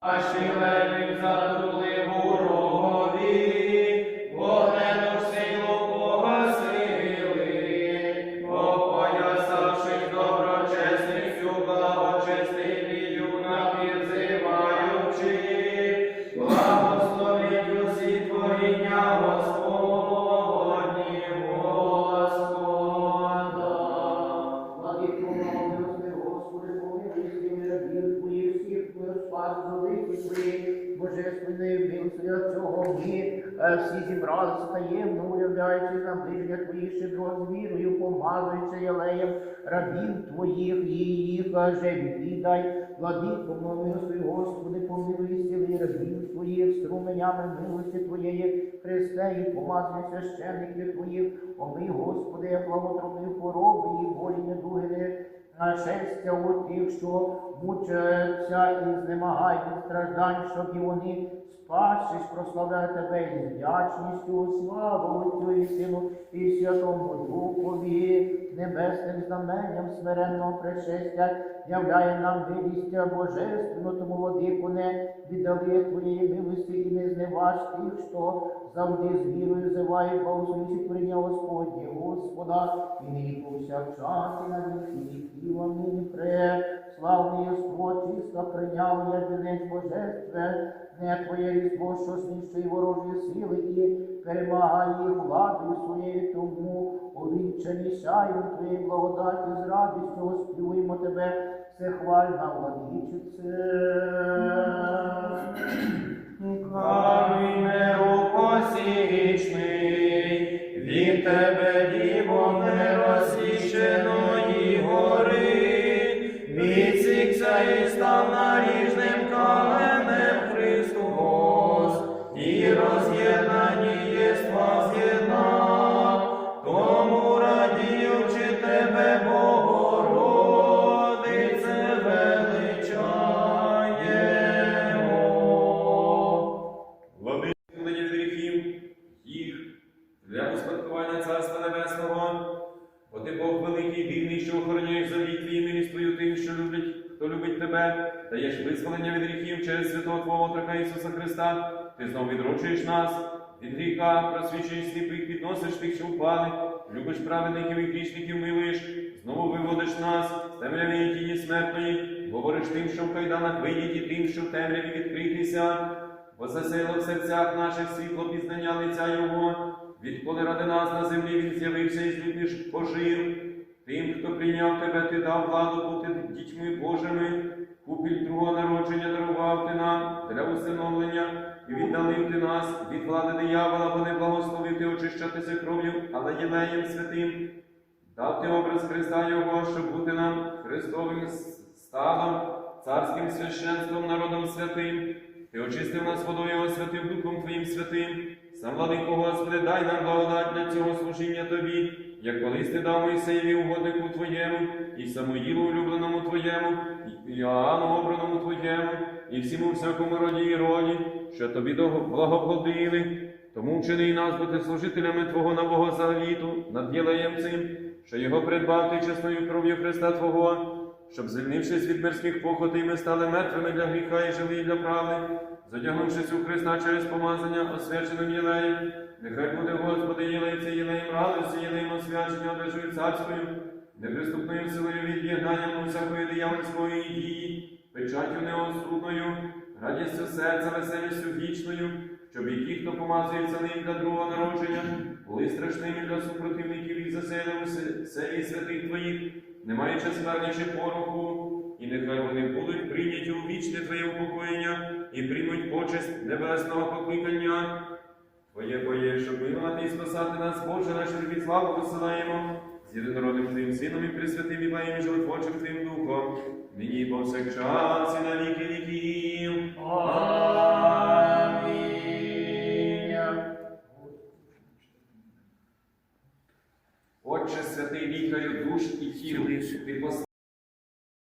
А щілепів затули ворогові, вогнену силу Ми е, всі зібралися таємно, уявляючи наближення Твої щедро з вірою, помазуючи ялеєм рабів Твоїх і їх же віддай. Владико, милости, Господи, помилуй сили рабів Твоїх, струменями милості Твоєї, Христе, і помазуй священників Твоїх, омий, Господи, як благотробив хвороби і болі недуги, нашестя у тих, що мучаться і знемагають страждань, щоб і вони спасшись, прославляли тебе із вдячністю, славу Отцю і Сину і Святому Духові, небесним знаменням смиренного пришестя, являє нам милість божественну, тому владику не віддали Твоєї милості і не зневаж тих, що завжди з вірою зивають благословісі творіння Господні, Господа, і нині повсякчас, і на віки віків, амінь. Пре, славне єство, чисто прийняв я вінець божественне, не Твоє різдво, що знищує сили і перемагає їх владою своєю, тому увінчані сяю Твоєї благодаті з радістю оспівуємо Тебе, всехвальна владичице. Успадкування Царства Небесного, бо ти Бог великий, вільний, що охороняєш завіт твій милість твою тим, що люблять, хто любить тебе, даєш визволення від гріхів через святого Твого Отрока Ісуса Христа, ти знов відрочуєш нас від гріха, просвічуєш сліпих, підносиш тих, що впали, любиш праведників і грішників милуєш, знову виводиш нас з темряви тіні смертної, говориш тим, що в кайданах вийдіть, і тим, що в темряві відкритися. Бо засело в серцях наших світло пізнання лиця Його, відколи ради нас на землі Він з'явився і з людьми ж пожив. Тим, хто прийняв тебе, ти дав владу бути дітьми Божими, купіль другого народження дарував ти нам для усиновлення, і віддалив ти нас від влади диявола, бо не благословив ти очищатися кров'ю, але єлеєм святим. Дав ти образ Христа Його, щоб бути нам Христовим стадом, царським священством, народом святим. Ти очистив нас водою, освятив Духом Твоїм святим. Сам владико, Господи, дай нам благодать для цього служіння Тобі, як колись ти дав Моїсеєві угоднику Твоєму, і Самоїлу улюбленому Твоєму, і Іоанну обраному Твоєму, і всьому всякому роді і роді, що Тобі благогодили. Тому вчини нас бути служителями Твого нового завіту, над ділеєм цим, що його придбав ти чесною кров'ю Христа Твого, щоб, звільнившись від мирських похотей, ми стали мертвими для гріха і живі для правди, задягнувшись у Христа через помазання, освяченим єлеєм, нехай буде, Господи, єлейці, єлеєм радості, єлеєм освячення, одежою царською, неприступною силою від'єднанням усякої диявольської дії, печаттю неосудною, радістю серця, веселістю вічною, щоб і ті, хто помазується ним для другого народження, були страшними для супротивників і заселили селі святих Твоїх, не маючи скверничі пороху, і нехай вони будуть прийняті у вічне Твоє упокоєння і приймуть почесть небесного покликання. Твоє Твоє, щоб милувати і спасати нас, Боже, наш тобі славу посилаємо, з єдинородним Твоїм Сином і Пресвятим Іваєм і животворчим Твоїм Духом, нині і повсякчас і на віки віків. лікарю душ і тіл.